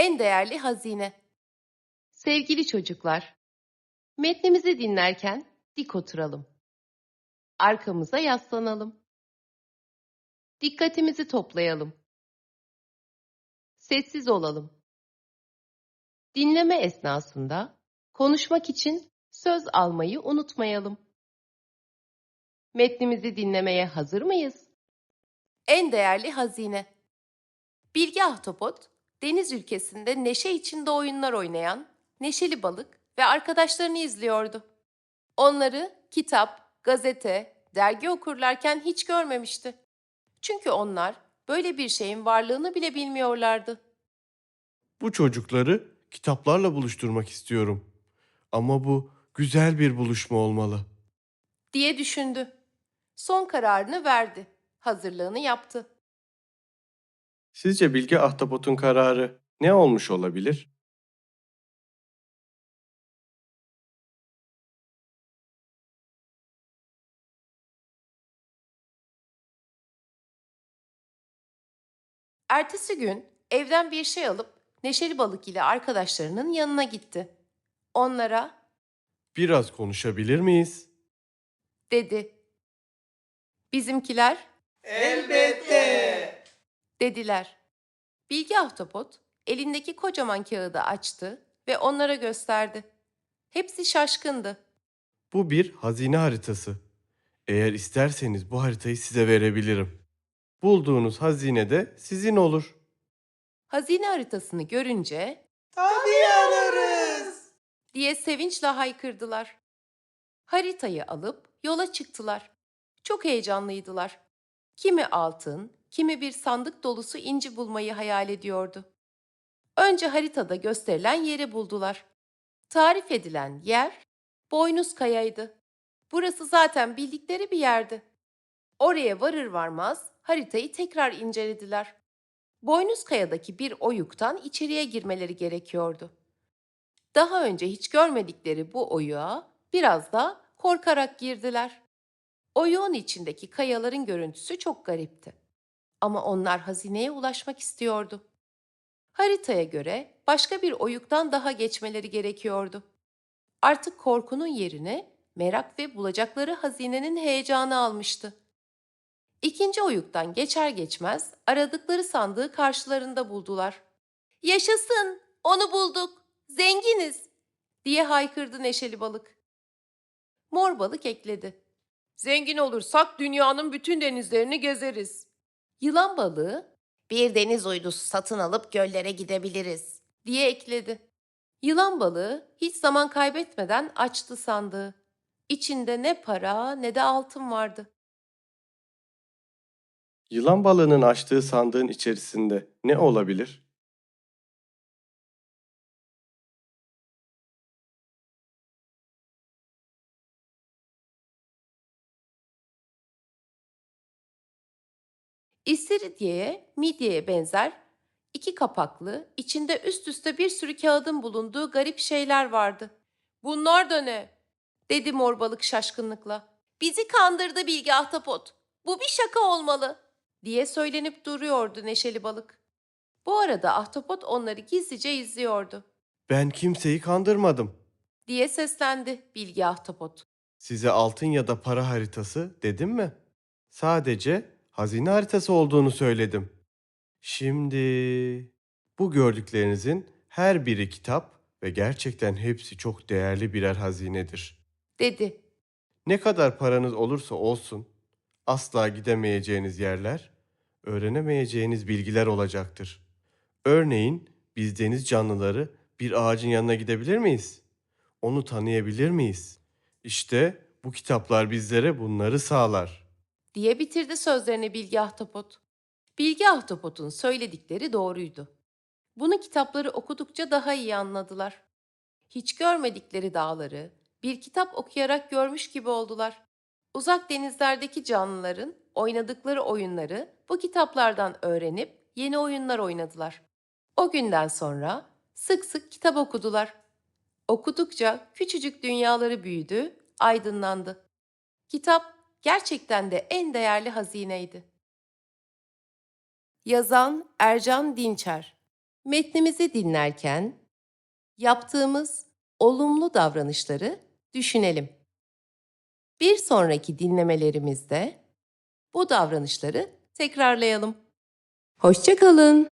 En değerli hazine. Sevgili çocuklar, metnimizi dinlerken dik oturalım. Arkamıza yaslanalım. Dikkatimizi toplayalım. Sessiz olalım. Dinleme esnasında konuşmak için söz almayı unutmayalım. Metnimizi dinlemeye hazır mıyız? En değerli hazine. Bilge Ahtapot, deniz ülkesinde neşe içinde oyunlar oynayan neşeli balık ve arkadaşlarını izliyordu. Onları kitap, gazete, dergi okurlarken hiç görmemişti. Çünkü onlar böyle bir şeyin varlığını bile bilmiyorlardı. Bu çocukları kitaplarla buluşturmak istiyorum. Ama bu güzel bir buluşma olmalı. diye düşündü. Son kararını verdi. Hazırlığını yaptı. Sizce Bilge Ahtapot'un kararı ne olmuş olabilir? Ertesi gün evden bir şey alıp Neşeli Balık ile arkadaşlarının yanına gitti. Onlara Biraz konuşabilir miyiz? dedi. Bizimkiler Elbette. Dediler. Bilge Ahtapot elindeki kocaman kağıdı açtı ve onlara gösterdi. Hepsi şaşkındı. Bu bir hazine haritası. Eğer isterseniz bu haritayı size verebilirim. Bulduğunuz hazine de sizin olur. Hazine haritasını görünce Tabii alırız. diye sevinçle haykırdılar. Haritayı alıp yola çıktılar. Çok heyecanlıydılar. Kimi altın, kimi bir sandık dolusu inci bulmayı hayal ediyordu. Önce haritada gösterilen yeri buldular. Tarif edilen yer Boynuz Kaya'ydı. Burası zaten bildikleri bir yerdi. Oraya varır varmaz haritayı tekrar incelediler. Boynuz Kaya'daki bir oyuktan içeriye girmeleri gerekiyordu. Daha önce hiç görmedikleri bu oyuğa biraz da korkarak girdiler. Oyuğun içindeki kayaların görüntüsü çok garipti. Ama onlar hazineye ulaşmak istiyordu. Haritaya göre başka bir oyuktan daha geçmeleri gerekiyordu. Artık korkunun yerine merak ve bulacakları hazinenin heyecanı almıştı. İkinci oyuktan geçer geçmez aradıkları sandığı karşılarında buldular. Yaşasın, onu bulduk, zenginiz diye haykırdı neşeli balık. Mor balık ekledi. Zengin olursak dünyanın bütün denizlerini gezeriz. Yılan balığı bir deniz uydusu satın alıp göllere gidebiliriz diye ekledi. Yılan balığı hiç zaman kaybetmeden açtı sandığı. İçinde ne para ne de altın vardı. Yılan balığının açtığı sandığın içerisinde ne olabilir? İstiridye'ye, midyeye benzer iki kapaklı, içinde üst üste bir sürü kağıdın bulunduğu garip şeyler vardı. Bunlar da ne? dedi mor balık şaşkınlıkla. Bizi kandırdı Bilge Ahtapot. Bu bir şaka olmalı diye söylenip duruyordu neşeli balık. Bu arada Ahtapot onları gizlice izliyordu Ben kimseyi kandırmadım. diye seslendi Bilge Ahtapot. Size altın ya da para haritası dedim mi? Sadece hazine haritası olduğunu söyledim. Şimdi bu gördüklerinizin her biri kitap ve gerçekten hepsi çok değerli birer hazinedir. dedi. Ne kadar paranız olursa olsun asla gidemeyeceğiniz yerler, öğrenemeyeceğiniz bilgiler olacaktır. Örneğin biz deniz canlıları bir ağacın yanına gidebilir miyiz? Onu tanıyabilir miyiz? İşte bu kitaplar bizlere bunları sağlar. Diye bitirdi sözlerini Bilge Ahtapot. Bilge Ahtapot'un söyledikleri doğruydu. Bunu kitapları okudukça daha iyi anladılar. Hiç görmedikleri dağları bir kitap okuyarak görmüş gibi oldular. Uzak denizlerdeki canlıların oynadıkları oyunları bu kitaplardan öğrenip yeni oyunlar oynadılar. O günden sonra sık sık kitap okudular. Okudukça küçücük dünyaları büyüdü, aydınlandı. Kitap gerçekten de en değerli hazineydi. Yazan Ercan Dinçer metnimizi dinlerken yaptığımız olumlu davranışları düşünelim. Bir sonraki dinlemelerimizde bu davranışları tekrarlayalım. Hoşçakalın.